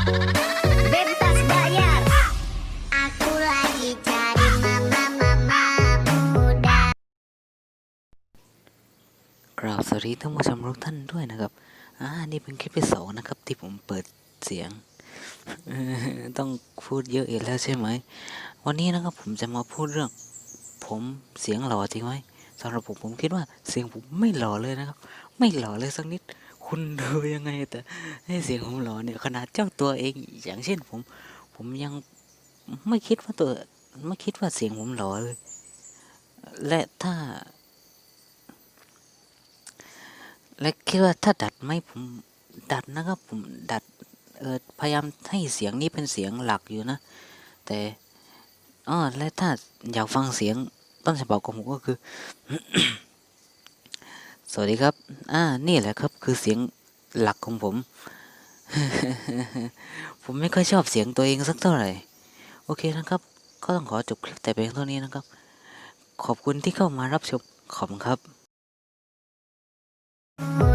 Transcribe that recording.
Bebas bayar. Aku lagi cari mama mama muda. กราบสวัสดีท่านผู้ชมทุกท่านด้วยนะครับ อ่า นี่เป็นคลิปที่สองนะครับ ที่ผมเปิดเสียง ต้องพูดเยอะอีกแล้วใช่ไหม วันนี้นะครับผมจะมาพูดเรื่อง ผมเสียงหล่อจริงไหมสำหรับผมผมคิดว่าเสียงผมไม่หล่อเลยนะครับ ไม่หล่อเลยสักนิด คุณดูยังไงแต่ให้เสียงผมหล่อเนี่ยขนาดเจ้าตัวเองอย่างเช่นผม ผมยังไม่คิดว่าตัวไม่คิดว่าเสียงผมหล่อเลยและถ้า และคิดว่าถ้าดัดไหมผมดัดนะครับผมดัดเออพยายามให้เสียงนี้เป็นเสียงหลักอยู่นะ แต่อ๋อและถ้าอยากฟังเสียงต้นฉบับของผมก็คือ สวัสดีครับ อ่า นี่แหละครับ คือเสียงหลักของผม ผมไม่ค่อยชอบเสียงตัวเองสักเท่าไหร่ โอเคนะครับ ก็ต้องขอจบคลิปแต่เพียงเท่านี้นะครับ ขอบคุณที่เข้ามารับชม ขอบคุณครับ